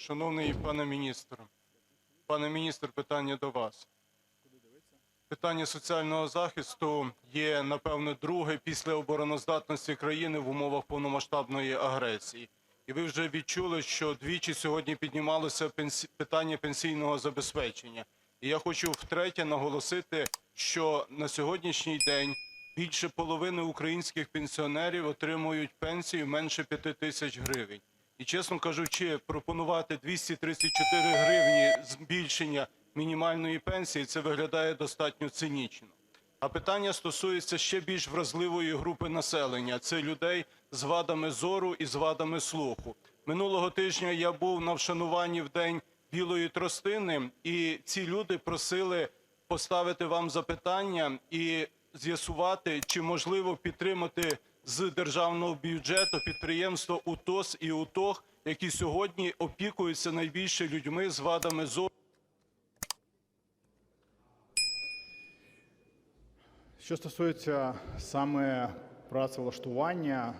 Шановний пане міністр, пане міністр, питання до вас. Питання соціального захисту є, напевно, друге після обороноздатності країни в умовах повномасштабної агресії. І ви вже відчули, що двічі сьогодні піднімалося питання пенсійного забезпечення. І я хочу втретє наголосити, що на сьогоднішній день більше половини українських пенсіонерів отримують пенсію менше 5 тисяч гривень. І чесно кажучи, пропонувати 234 гривні збільшення мінімальної пенсії це виглядає достатньо цинічно. А питання стосується ще більш вразливої групи населення це людей з вадами зору і з вадами слуху. Минулого тижня я був на вшануванні в день білої тростини, і ці люди просили поставити вам запитання і з'ясувати, чи можливо підтримати з державного бюджету підприємство УТОС і УТОГ, які сьогодні опікуються найбільше людьми з вадами зору. Що стосується саме працевлаштування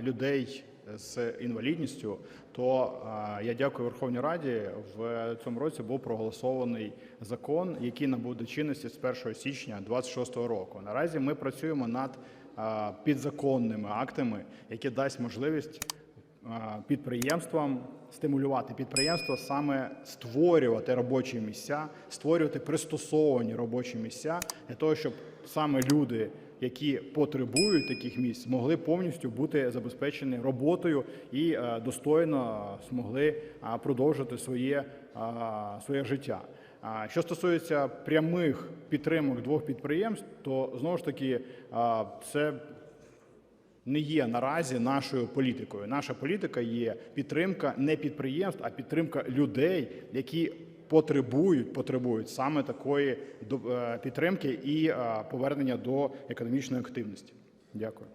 людей з інвалідністю, то я дякую Верховній Раді. В цьому році був проголосований закон, який набуде чинності з 1 січня 2026 року. Наразі ми працюємо над підзаконними актами, які дасть можливість підприємствам стимулювати підприємства саме створювати робочі місця, створювати пристосовані робочі місця для того, щоб саме люди, які потребують таких місць, змогли повністю бути забезпечені роботою і е, достойно змогли продовжити своє, своє життя. Що стосується прямих підтримок двох підприємств, то знову ж таки це не є наразі нашою політикою. Наша політика є підтримка не підприємств, а підтримка людей, які потребують, потребують саме такої е, підтримки і е, повернення до економічної активності. Дякую.